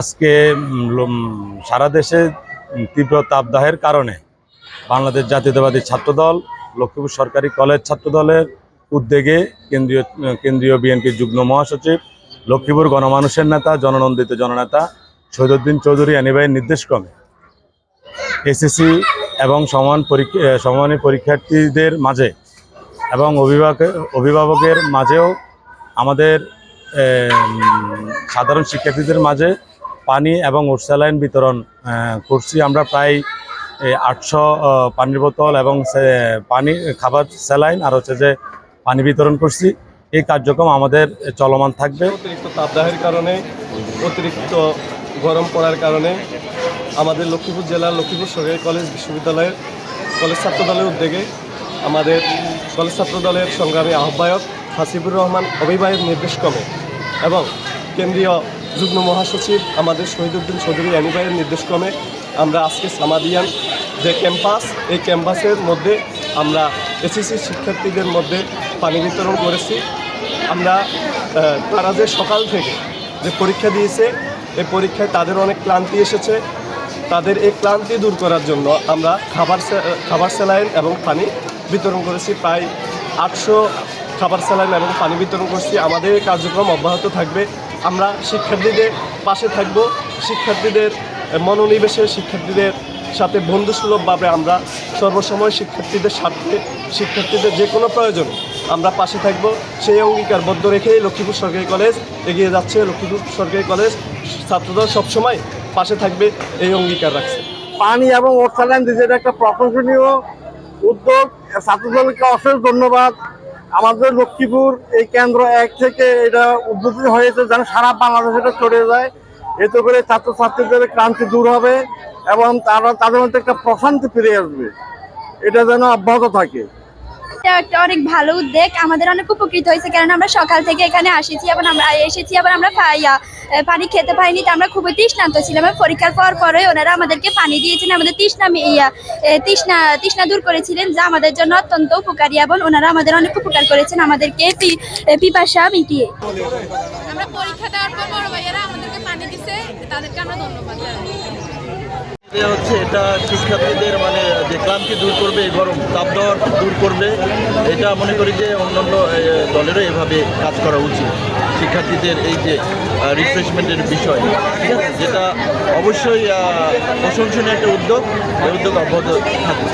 আজকে সারা দেশে তীব্র তাপদাহের কারণে বাংলাদেশ জাতীয়তাবাদী ছাত্রদল, লক্ষ্মীপুর সরকারি কলেজ ছাত্রদলের উদ্যোগে কেন্দ্রীয় কেন্দ্রীয় বিএনপির যুগ্ম মহাসচিব, লক্ষ্মীপুর গণমানুষের নেতা, জননন্দিত জননেতা শহীদুদ্দিন চৌধুরী আনিবাইয়ের নির্দেশক্রমে এসএসসি এবং সমান পরীক্ষা সমানী পরীক্ষার্থীদের মাঝে এবং অভিভাবক, অভিভাবকের মাঝেও আমাদের সাধারণ শিক্ষার্থীদের মাঝে পানি এবং ওরসালাইন বিতরণ করছি। আমরা প্রায় আটশো পানির বোতল এবং পানি, খাবার স্যালাইন আর হচ্ছে যে পানি বিতরণ করছি। এই কার্যক্রম আমাদের চলমান থাকবে। অতিরিক্ত তাপদাহের কারণে, অতিরিক্ত গরম পড়ার কারণে আমাদের লক্ষ্মীপুর জেলার লক্ষ্মীপুর সরকারি কলেজ বিশ্ববিদ্যালয়ের কলেজ ছাত্র দলের উদ্যোগে আমাদের কলেজ ছাত্র দলের সংগ্রামী আহ্বায়ক হাসিবুর রহমান অভিবাহের নির্দেশক্রমে এবং কেন্দ্রীয় যুগ্ম মহাসচিব আমাদের শহীদুদ্দিন চৌধুরী অ্যানিভাইয়ের নির্দেশক্রমে আমরা আজকে সামাদিয়ান যে ক্যাম্পাস, এই ক্যাম্পাসের মধ্যে আমরা এসএসসি শিক্ষার্থীদের মধ্যে পানি বিতরণ করেছি। আমরা তারা যে সকাল থেকে যে পরীক্ষা দিয়েছে, এই পরীক্ষায় তাদের অনেক ক্লান্তি এসেছে। তাদের এই ক্লান্তি দূর করার জন্য আমরা খাবার খাবার স্যালাইন এবং পানি বিতরণ করেছি। প্রায় আটশো খাবার স্যালাইন এবং পানি বিতরণ করছি। আমাদের এই কার্যক্রম অব্যাহত থাকবে। আমরা শিক্ষার্থীদের পাশে থাকব, শিক্ষার্থীদের মনোনিবেশে শিক্ষার্থীদের সাথে বন্ধুসুলভভাবে আমরা সর্বসময় শিক্ষার্থীদের স্বার্থে, শিক্ষার্থীদের যে কোনো প্রয়োজন আমরা পাশে থাকব। সেই অঙ্গীকারবদ্ধ রেখেই লক্ষ্মীপুর সরকারি কলেজ এগিয়ে যাচ্ছে। লক্ষ্মীপুর সরকারি কলেজ ছাত্রদল সবসময় পাশে থাকবে, এই অঙ্গীকার রাখছে। পানি এবং ওরসালাইন দিচ্ছে একটা প্রশংসনীয় উদ্যোগ, ছাত্রদলকে অশেষ ধন্যবাদ। আমাদের লক্ষ্মীপুর এই কেন্দ্র এক থেকে এটা উদ্বোধন হয়েছে যেন সারা বাংলাদেশে এটা যায়। এতে করে ছাত্রছাত্রীদের ক্লান্তি দূর হবে এবং তারা তাদের মধ্যে একটা প্রশান্তি ফিরে আসবে। এটা যেন অব্যাহত থাকে। এটা একটা অনেক ভালো উদ্যোগ। আমাদের অনেক উপকৃত হয়েছে। কারণ আমরা সকাল থেকে এখানে আসেছি এবং আমরা এসেছি আবার আমরা পানি খেতে পাইনি তো আমরা খুবই তৃষ্ণান্ত ছিলাম। পরীক্ষার পর পরে ওনারা আমাদেরকে পানি দিয়েছেন আমাদের তৃষ্ণা ইয়া তৃষ্ণা তৃষ্ণা দূর করেছিলেন যা আমাদের জন্য অত্যন্ত উপকারী এবং ওনারা আমাদের অনেক উপকার করেছেন আমাদেরকে পি- পিপাসা মিটিয়ে। আমরা পরীক্ষা দেওয়ার পর বড় ভাইয়েরা আমাদেরকে পানি দিছে তাদেরকে আমরা ধন্যবাদ হচ্ছে এটা শিক্ষার্থীদের মানে যে ক্লান্তি দূর করবে, এই গরম তাপ দেওয়ার দূর করবে, এটা মনে করি যে অন্যান্য অন্য দলেরও এভাবে কাজ করা উচিত। শিক্ষার্থীদের এই যে রিফ্রেশমেন্টের বিষয় ঠিক আছে যেটা অবশ্যই প্রশংসনীয় একটা উদ্যোগ, এই উদ্যোগ অব্যাহত থাকবে।